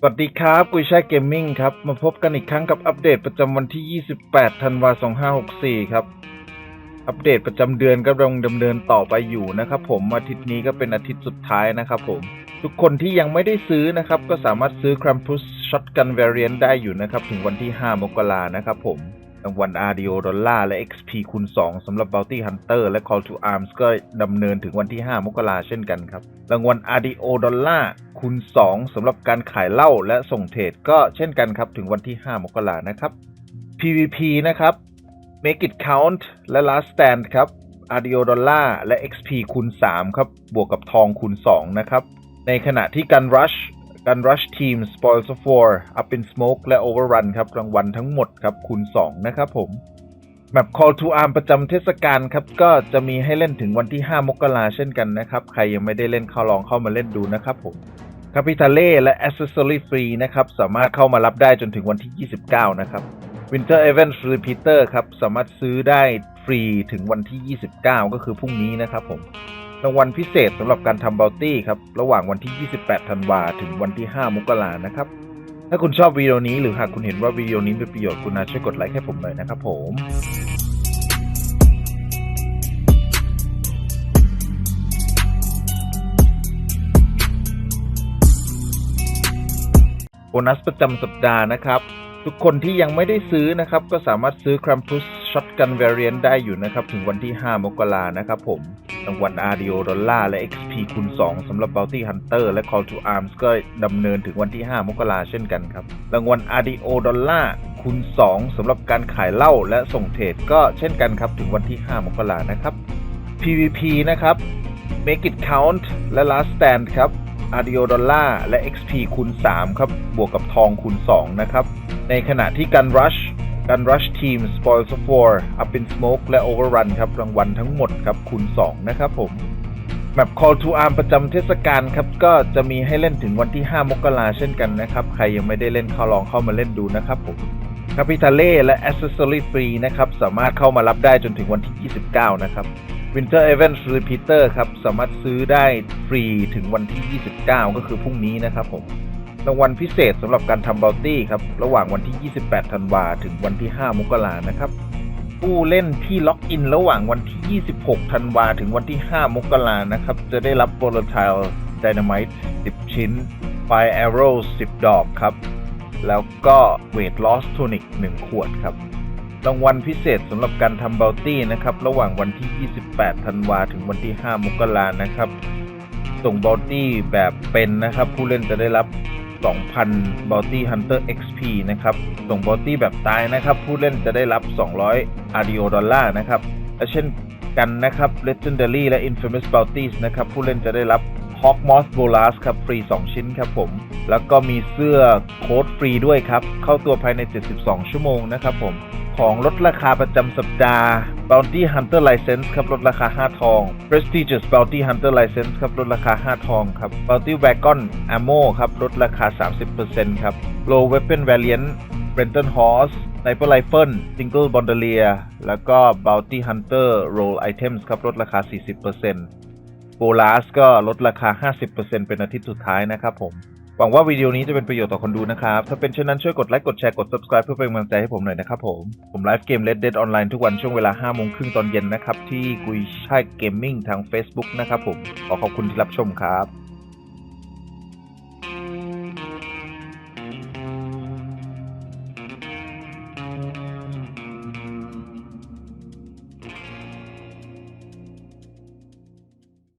สวัสดีครับกุยช่ายเกมมิ่งครับ มาพบกันอีกครั้งกับอัปเดตประจำวันที่ 28 ธันวาคม 2564 ครับ อัปเดตประจำเดือนก็กำลังดำเนินต่อไปอยู่นะครับผม อาทิตย์นี้ก็เป็นอาทิตย์สุดท้ายนะครับผม ทุกคนที่ยังไม่ได้ซื้อนะครับ ก็สามารถซื้อครัมพุสช็อตกันเวเรียนได้อยู่นะครับ ถึงวันที่ 5 มกรานะครับผม รางวัล RDO ดอลลาร์และ XP คูณ 2สำหรับ Bounty Hunter และ Call to Arms ก็ดำเนินถึงวันที่ 5 มกราเช่นกันครับ รางวัล RDO ดอลลาร์คูณ 2สำหรับการขายเหล้าและส่งเทรดก็เช่นกันครับถึงวันที่ 5 มกรานะครับ PVP นะครับ Make it count และ Last Stand ครับ RDO ดอลลาร์และ XP คูณ 3 ครับ บวกกับทองคูณ 2 นะครับ ในขณะที่การ Rush การ Rush Team Spoils of War Up in Smoke และ Overrun ครับรางวัลทั้งหมดครับคูณ 2 นะครับผมแมป Call to Arm ประจำเทศกาลครับ ก็จะมีให้เล่นถึงวันที่ 5 มกราเช่นกันนะครับ ใครยังไม่ได้เล่นเข้าลองเข้ามาเล่นดูนะครับผมคาปิทาเล่และ Accessory Free นะครับ สามารถเข้ามารับได้จนถึงวันที่ 29 นะครับ Winter Event Repeater ครับ สามารถซื้อได้ฟรีถึงวันที่ 29 ก็คือพรุ่งนี้นะครับผม รางวัลพิเศษสำหรับการทำ Bounty ครับ ระหว่างวันที่ 28 ธันวาถึงวันที่ 5 มกรานะครับ ถ้าคุณชอบวิดีโอนี้หรือหากคุณเห็นว่าวิดีโอนี้เป็นประโยชน์คุณนาช่วยกดไลค์ให้ผมหน่อยนะครับผมโบนัสประจำสัปดาห์นะครับ ทุกคนที่ยังไม่ได้ซื้อนะครับ ก็สามารถซื้อ Krampus Shotgun Variant ได้อยู่นะครับ ถึงวันที่ 5 มกรานะครับผม รางวัล RDO ดอลลาร์และ XP คูณ2สำหรับ Bounty Hunter และ Call to Arms ก็ดำเนินถึงวันที่ 5 มกราเช่นกันครับ รางวัล RDO ดอลลาร์คูณ2สำหรับการขายเหล้าและส่งเทรดก็เช่นกันครับ ถึงวันที่ 5 มกรานะครับ PVP นะครับ Make it count และ Last Stand ครับ RDO ดอลลาร์และ XP คูณ3ครับ บวกกับทองคูณ2นะครับ ในขณะที่การ Rush การ Rush Team Spoils of War Up in Smoke และ Overrun ครับ รางวัลทั้งหมดครับคูณ 2 นะครับผม แมป Call to Arm ประจำเทศกาลครับ ก็จะมีให้เล่นถึงวันที่ 5 มกราเช่นกันนะครับ ใครยังไม่ได้เล่นเข้าลองเข้ามาเล่นดูนะครับผมคาปิทาเล่และ Accessory Free นะครับ สามารถเข้ามารับได้จนถึงวันที่ 29 นะครับ Winter Event Repeater ครับ สามารถซื้อได้ฟรีถึงวันที่ 29 ก็คือพรุ่งนี้นะครับผม รางวัลพิเศษสำหรับการทำ Bounty ครับ ระหว่างวันที่ 28 ธันวาถึงวันที่ 5 มกรานะครับ ผู้เล่นที่ล็อกอินระหว่างวันที่ 26 ธันวาถึงวันที่ 5 มกรานะครับ จะได้รับ Volatile Dynamite 10 ชิ้น Fire Arrow 10 ดอกครับ แล้วก็ Weight Loss Tonic 1 ขวดครับ รางวัลพิเศษสำหรับการทำ Bounty นะครับ ระหว่างวันที่ 28 ธันวาถึงวันที่ 5 มกรานะครับส่ง Bounty แบบเป็นนะครับ ผู้เล่นจะได้รับ 2,000 Bounty Hunter XP นะครับ ส่ง Bounty แบบตายนะครับ ผู้เล่นจะได้รับ 200 RDO ดอลลาร์นะครับและเช่นกันนะครับ Legendary และ Infamous Bounties นะครับ ผู้เล่นจะได้รับ Hawk Moss Bolas ครับฟรี 2 ชิ้นครับผม แล้วก็มีเสื้อโค้ดฟรีด้วยครับ เข้าตัวภายใน 72 ชั่วโมงนะครับผม ของลดราคาประจำสัปดาห์ Bounty Hunter License ครับลดราคา 5 ทอง Prestigious Bounty Hunter License ครับลดราคา 5 ทองครับ Bounty Wagon Ammo ครับลดราคา 30%ครับ Low Weapon Variant Brenton Horse Sniper Rifle Single Bandolier แล้วก็ Bounty Hunter Roll Items ครับลดราคา 40% โบลัสก็ลดราคา 50%เป็นอาทิตย์สุดท้ายนะครับผม หวังว่าวิดีโอนี้จะเป็นประโยชน์ต่อคนดูนะครับ ถ้าเป็นเช่นนั้นช่วยกดไลค์ กดแชร์ กด subscribe เพื่อเป็นกำลังใจให้ผมหน่อยนะครับผม ผมไลฟ์เกม Red Dead Online ทุกวันช่วงเวลา5โมงครึ่งตอนเย็นนะครับ ที่กุยช่ายเกมมิ่งทาง Facebook นะครับผม ขอขอบคุณที่รับชมครับ